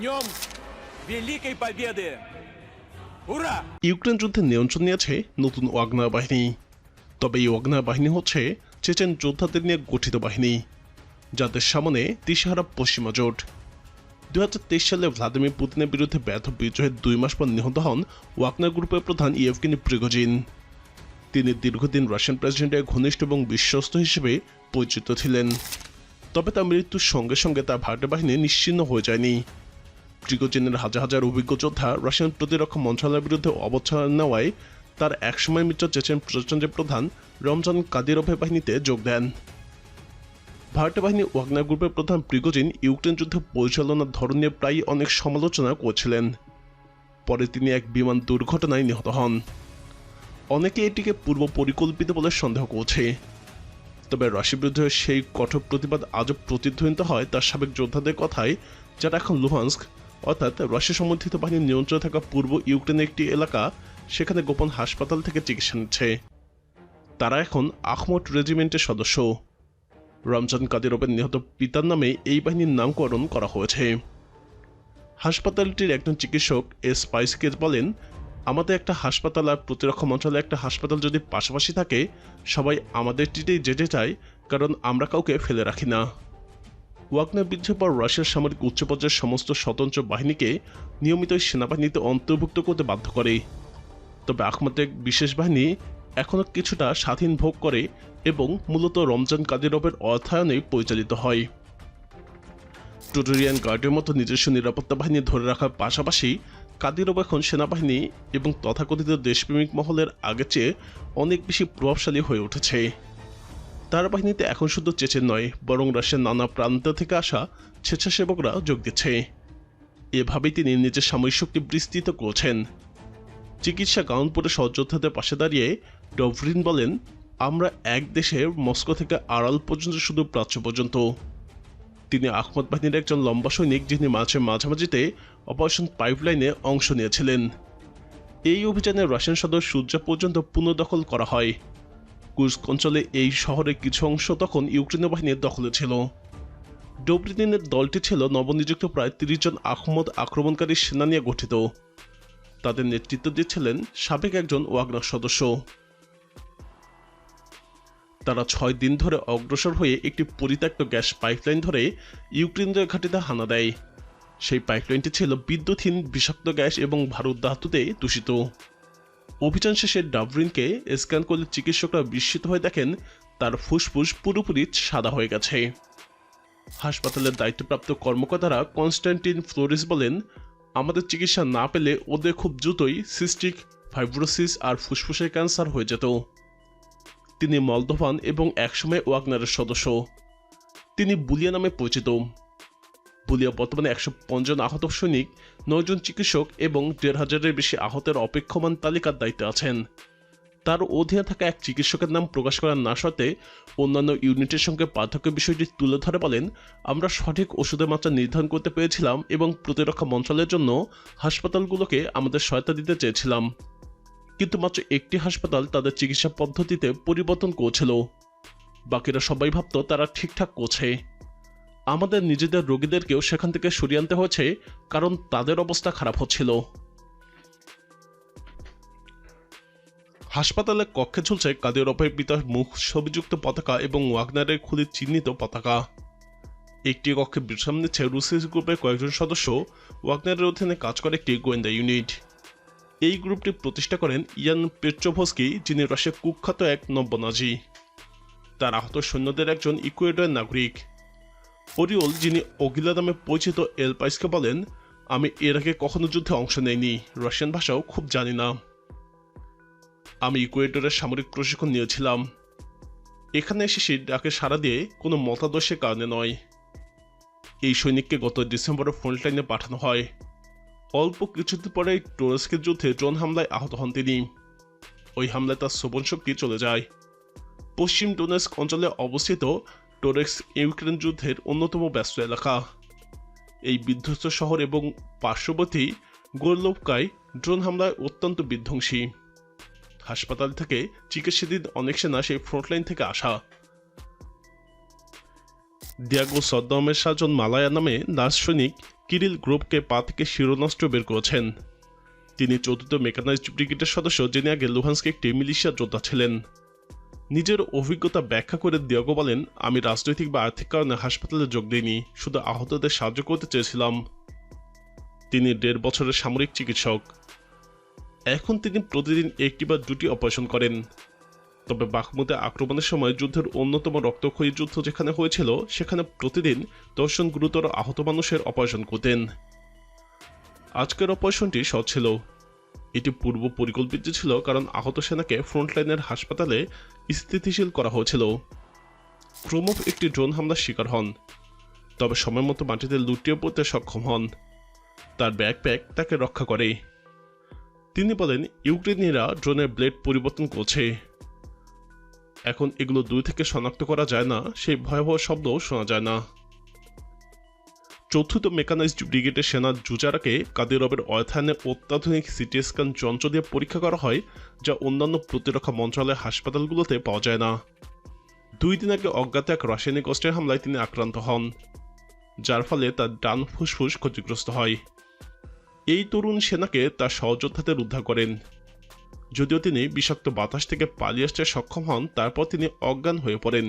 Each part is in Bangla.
днем Великой Победы! Ура! ইউক্রেন যুদ্ধে নিয়ন্ত্রণ নিয়েছে নতুন ওয়াগনার বাহিনী তবে এই ওয়াগনার বাহিনী হচ্ছে চেচেন যোদ্ধাদের নিয়ে গঠিত বাহিনী যাদের সামনে দিশাহারা পশ্চিমা জোট দু সালে ভ্লাদিমির পুতিনের বিরুদ্ধে ব্যর্থ বিদ্রোহের দুই মাস পর নিহত হন ওয়াগনার গ্রুপের প্রধান ইয়েভগেনি প্রিগোজিন তিনি দীর্ঘদিন রাশিয়ান প্রেসিডেন্টের ঘনিষ্ঠ এবং বিশ্বস্ত হিসেবে পরিচিত ছিলেন তবে তার মৃত্যুর সঙ্গে সঙ্গে তার ভারতীয় বাহিনী নিশ্চিহ্ন হয়ে যায়নি প্রিগোজিনের হাজার হাজার অভিজ্ঞ যোদ্ধা রাশিয়ান প্রতিরক্ষা মন্ত্রণালয়ের বিরুদ্ধে অবস্থান নেওয়ায় তার একসময় মিত্র চেচেন প্রজাতন্ত্রের প্রধান রমজান কাদিরভের বাহিনীতে যোগ দেন। ভারতীয় বাহিনী ওয়াগনার গ্রুপের প্রধান প্রিগোজিন ইউক্রেন যুদ্ধ পরিচালনার ধরন নিয়ে প্রায়ই অনেক সমালোচনা করছিলেন। পরে তিনি এক বিমান দুর্ঘটনায় নিহত হন। অনেকে এটিকে পূর্ব পরিকল্পিত বলে সন্দেহ করছে। তবে রাশিয়ার বিরুদ্ধে সেই কঠোর প্রতিবাদ আজও প্রতিধ্বনিত হয় তার সাবেক যোদ্ধাদের কথায়, যারা এখন লুহান্স্ক অর্থাৎ রাশিয়া সমর্থিত বাহিনীর নিয়ন্ত্রণে থাকা পূর্ব ইউক্রেনের একটি এলাকা, সেখানে গোপন হাসপাতাল থেকে চিকিৎসা নিচ্ছে। তারা এখন আখমট রেজিমেন্টের সদস্য। রমজান কাদিরবের নিহত পিতার নামে এই বাহিনীর নামকরণ করা হয়েছে। হাসপাতালটির একজন চিকিৎসক এস স্পাইসকেজ বলেন, আমাদের একটা হাসপাতাল আর প্রতিরক্ষা মন্ত্রণালয়ে একটা হাসপাতাল যদি পাশাপাশি থাকে, সবাই আমাদেরটিতেই যেতে চায়, কারণ আমরা কাউকে ফেলে রাখি না। ওয়াগনার বিদ্রোহের পর রাশিয়ার সামরিক উচ্চ পর্যায়ের সমস্ত স্বতন্ত্র বাহিনীকে নিয়মিত সেনাবাহিনীতে অন্তর্ভুক্ত করতে বাধ্য করে। তবে আখমাতের বিশেষ বাহিনী এখনও কিছুটা স্বাধীন ভোগ করে এবং মূলত রমজান কাদিরবের অর্থায়নে পরিচালিত হয়। টুটোরিয়ান গার্ডের মতো নিজস্ব নিরাপত্তা বাহিনী ধরে রাখার পাশাপাশি কাদিরব এখন সেনাবাহিনী এবং তথাকথিত দেশপ্রেমিক মহলের আগের চেয়ে অনেক বেশি প্রভাবশালী হয়ে উঠেছে। তার বাহিনীতে এখন শুধু চেচেন নয়, বরং রাশিয়ার নানা প্রান্ত থেকে আসা স্বেচ্ছাসেবকরা যোগ দিচ্ছে। এভাবেই তিনি নিজের সামরিক শক্তি বিস্তৃত করছেন। চিকিৎসা গাউনপুরে সহযোদ্ধাদের পাশে দাঁড়িয়ে ডভরিন বলেন, আমরা এক দেশের মস্কো থেকে আড়াল পর্যন্ত শুধু প্রাচ্য পর্যন্ত। তিনি আহমদ বাহিনীর একজন লম্বা সৈনিক, যিনি মাঝে মাঝামাঝিতে অপারেশন পাইপলাইনে অংশ নিয়েছিলেন। এই অভিযানে রাশিয়ান সদর সূর্যা পর্যন্ত পুনর্দখল করা হয়। কুস্ক অঞ্চলে এই শহরের কিছু অংশ তখন ইউক্রেনীয় বাহিনীর দখলে ছিল। ডোবরিনের দলটি ছিল নবনিযুক্ত প্রায় তিরিশ জন আহমদ আক্রমণকারী সেনা নিয়ে গঠিত। তাদের নেতৃত্ব দিচ্ছিলেন সাবেক একজন ওয়াগনার সদস্য। তারা ছয় দিন ধরে অগ্রসর হয়ে একটি পরিত্যক্ত গ্যাস পাইপলাইন ধরে ইউক্রেনের ঘাটিতে হানা দেয়। সেই পাইপলাইনটি ছিল বিদ্যুৎহীন, বিষাক্ত গ্যাস এবং ভারত ধাতুতে দূষিত। অভিযান শেষে ডাবরিনকে স্ক্যান করলে চিকিৎসকরা বিস্মিত হয়ে দেখেন তার ফুসফুস পুরোপুরি সাদা হয়ে গেছে। হাসপাতালের দায়িত্বপ্রাপ্ত কর্মকর্তারা কনস্ট্যান্টিন ফ্লোরিস বলেন, আমাদের চিকিৎসা না পেলে ওদের খুব দ্রুতই সিস্টিক, ফাইব্রোসিস আর ফুসফুসের ক্যান্সার হয়ে যেত। তিনি মলদোভান এবং একসময় ওয়াগনারের সদস্য। তিনি বুলিয়া নামে পরিচিত। বুলিয়া বর্তমানে একশো জন আহত সৈনিক, নয়জন চিকিৎসক এবং দেড় হাজারের বেশি আহতের অপেক্ষমান তালিকার দায়িত্বে আছেন। তার অধীনে থাকা এক চিকিৎসকের নাম প্রকাশ করার না সত্ত্বে অন্যান্য ইউনিটের সঙ্গে পার্থক্য বিষয়টি তুলে ধরে বলেন, আমরা সঠিক ওষুধের মাত্রা নির্ধারণ করতে পেরেছিলাম এবং প্রতিরক্ষা মন্ত্রণালয়ের জন্য হাসপাতালগুলোকে আমাদের সহায়তা দিতে চেয়েছিলাম। কিন্তু মাত্র একটি হাসপাতাল তাদের চিকিৎসা পদ্ধতিতে পরিবর্তন করছিল। বাকিরা সবাই ভাবত তারা ঠিকঠাক করছে। আমাদের নিজেদের রোগীদেরকেও সেখান থেকে সরিয়ে আনতে হয়েছে, কারণ তাদের অবস্থা খারাপ হচ্ছিল। হাসপাতালের কক্ষে ঝুলছে কাদিরপের পিতার মুখ ছবিযুক্ত পতাকা এবং ওয়াগনারের খুলে চিহ্নিত পতাকা। একটি কক্ষে বিশ্রাম নিচ্ছে রুসিস গ্রুপের কয়েকজন সদস্য, ওয়াগনারের অধীনে কাজ করে একটি গোয়েন্দা ইউনিট। এই গ্রুপটি প্রতিষ্ঠা করেন ইয়ান পেট্রোভস্কি, যিনি রাশিয়ার কুখ্যাত এক নব্যনাজি। তার আহত সৈন্যদের একজন ইকুয়েডয়ের নাগরিক। ওরিওল যিনি অগিলা নামে পরিচিত এলপাইসকে বলেন, আমি এর আগে কখনো যুদ্ধে অংশ নেইনি। রাশিয়ান ভাষাও খুব জানি না। আমি ইকুয়েডরের সামরিক প্রশিক্ষণ নিয়েছিলাম। এখানে এসে সে ডাকে সাড়া দিয়ে কোনো মতাদর্শের কারণে নয়। এই সৈনিককে গত ডিসেম্বরে ফ্রন্টলাইনে পাঠানো হয়। অল্প কিছুদিন পরে টোরেস্কের যুদ্ধে ড্রোন হামলায় আহত হন তিনি। ওই হামলায় তার শ্রবণ শক্তি চলে যায়। পশ্চিম ডোনেস্ক অঞ্চলে অবস্থিত টোরেক্স ইউক্রেন যুদ্ধের অন্যতম ব্যস্ত এলাকা। এই বিধ্বস্ত শহর এবং পার্শ্ববর্তী গোরলোভকায় ড্রোন হামলায় অত্যন্ত বিধ্বংসী। হাসপাতাল থেকে চিকিৎসাধীন অনেক সেনা সেই ফ্রন্টলাইন থেকে আসা। দিয়াগো সদ্দমের সাজন মালায়া নামে নার্স সৈনিক কিরিল গ্রুপকে পা থেকে শিরোনাস্ত্র বের করেছেন। তিনি চতুর্থ মেকানাইজড ব্রিগেডের সদস্য, যিনি আগে লুহান্সকে একটি মিলিশিয়া যোদ্ধা ছিলেন। নিজের অভিজ্ঞতা ব্যাখ্যা করে দিয়াগো বলেন, আমি রাজনৈতিক বা আর্থিক কারণে হাসপাতালে যোগ দিইনি, শুধু আহতদের সাহায্য করতে চেয়েছিলাম। তিনি দেড় বছরের সামরিক চিকিৎসক। এখন তিনি প্রতিদিন একটি বা দুটি অপারেশন করেন। তবে বাখমুদে আক্রমণের সময় যুদ্ধের অন্যতম রক্তক্ষয়ী যুদ্ধ যেখানে হয়েছিল, সেখানে প্রতিদিন দর্শন গুরুতর আহত মানুষের অপারেশন করতেন। আজকের অপারেশনটি সহজ ছিল। এটি পূর্ব পরিকল্পিত ছিল কারণ আহত সেনাকে ফ্রন্টলাইনের হাসপাতালে স্থিতিশীল করা হয়েছিল। ক্রমফ একটি ড্রোন হামলার শিকার হন, তবে সময় মতো মাটিতে লুটিয়ে পড়তে সক্ষম হন। তার ব্যাকপ্যাক তাকে রক্ষা করে। তিনি বলেন, ইউক্রেনীয়রা ড্রোনের ব্লেড পরিবর্তন করছে। এখন এগুলো দুই থেকে শনাক্ত করা যায় না, সেই ভয়াবহ শব্দও শোনা যায় না। চতুর্থ মেকানাইজড ব্রিগেডের সেনা জুজারাকে কাদিরবের অয়থানে অত্যাধুনিক সিটি স্ক্যান যন্ত্র দিয়ে পরীক্ষা করা হয়, যা অন্যান্য প্রতিরক্ষা মন্ত্রণালয়ের হাসপাতালগুলোতে পাওয়া যায় না। দুই দিন আগে অজ্ঞাত এক রাসায়নিক অস্ত্রের হামলায় তিনি আক্রান্ত হন, যার ফলে তার ডান ফুসফুস ক্ষতিগ্রস্ত হয়। এই তরুণ সেনাকে তার সহযোদ্ধাদের উদ্ধার করেন। যদিও তিনি বিষাক্ত বাতাস থেকে পালিয়ে আসতে সক্ষম হন, তারপর তিনি অজ্ঞান হয়ে পড়েন।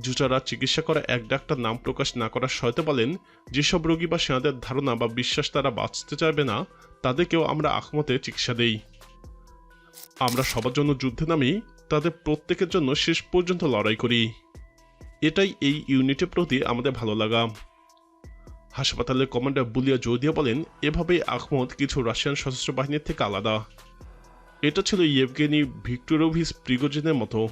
জুচারা চিকিৎসা করা এক ডাক্তার নাম প্রকাশ না করার সহায়তা বলেন, যেসব রোগী বা সেনাদের ধারণা বা বিশ্বাস তারা বাঁচতে চাইবে না, তাদেরকেও আমরা আখমতে চিকিৎসা দেই। আমরা সবার জন্য যুদ্ধে নামি, তাদের প্রত্যেকের জন্য শেষ পর্যন্ত লড়াই করি। এটাই এই ইউনিটের প্রতি আমাদের ভালো লাগা। হাসপাতালের কমান্ডার বুলিয়া জৌদিয়া বলেন, এভাবেই আহমদ কিছু রাশিয়ান সশস্ত্র বাহিনীর থেকে আলাদা। এটা ছিল ইয়েভগেনি ভিক্টোরোভিস প্রিগোজিনের মতো।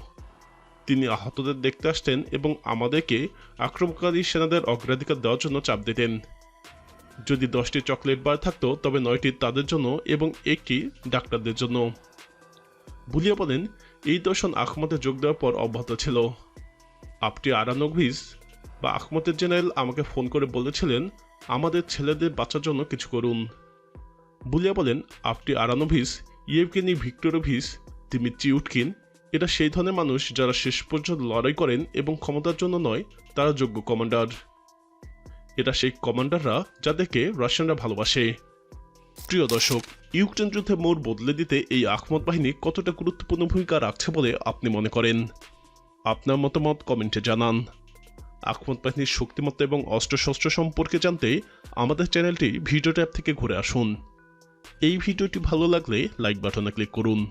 তিনি আহতদের দেখতে আসতেন এবং আমাদেরকে আক্রমণকারী সেনাদের অগ্রাধিকার দেওয়ার জন্য চাপ দিতেন। যদি দশটি চকলেট বার থাকতো, তবে নয়টি তাদের জন্য এবং একটি ডাক্তারদের জন্য। বুলিয়া বলেন, এই দর্শন আহমদে যোগ দেওয়ার পর অব্যাহত ছিল। আপটি আরানভিস বা আহমদের জেনারেল আমাকে ফোন করে বলেছিলেন, আমাদের ছেলেদের বাঁচার জন্য কিছু করুন। বুলিয়া বলেন আপটি আরানোভিস ইয়েভকেনি ভিক্টোরোভিস, দিমিত্রি উটকিন এরা সেই ধরনের মানুষ যারা শেষ পর্যন্ত লড়াই করেন এবং ক্ষমতার জন্য নয়, তারা যোগ্য কমান্ডার। এরা সেই কমান্ডাররা যাদেরকে রাশিয়ানরা ভালোবাসে। প্রিয় দর্শক, ইউক্রেন যুদ্ধে মোড় বদলে দিতে এই আহমদ বাহিনী কতটা গুরুত্বপূর্ণ ভূমিকা রাখছে বলে আপনি মনে করেন? আপনার মতামত কমেন্টে জানান। আহমদ বাহিনীর শক্তিমত্তা এবং অস্ত্রশস্ত্র সম্পর্কে জানতে আমাদের চ্যানেলটি ভিডিও ট্যাব থেকে ঘুরে আসুন। এই ভিডিওটি ভালো লাগলে লাইক বাটনে ক্লিক করুন।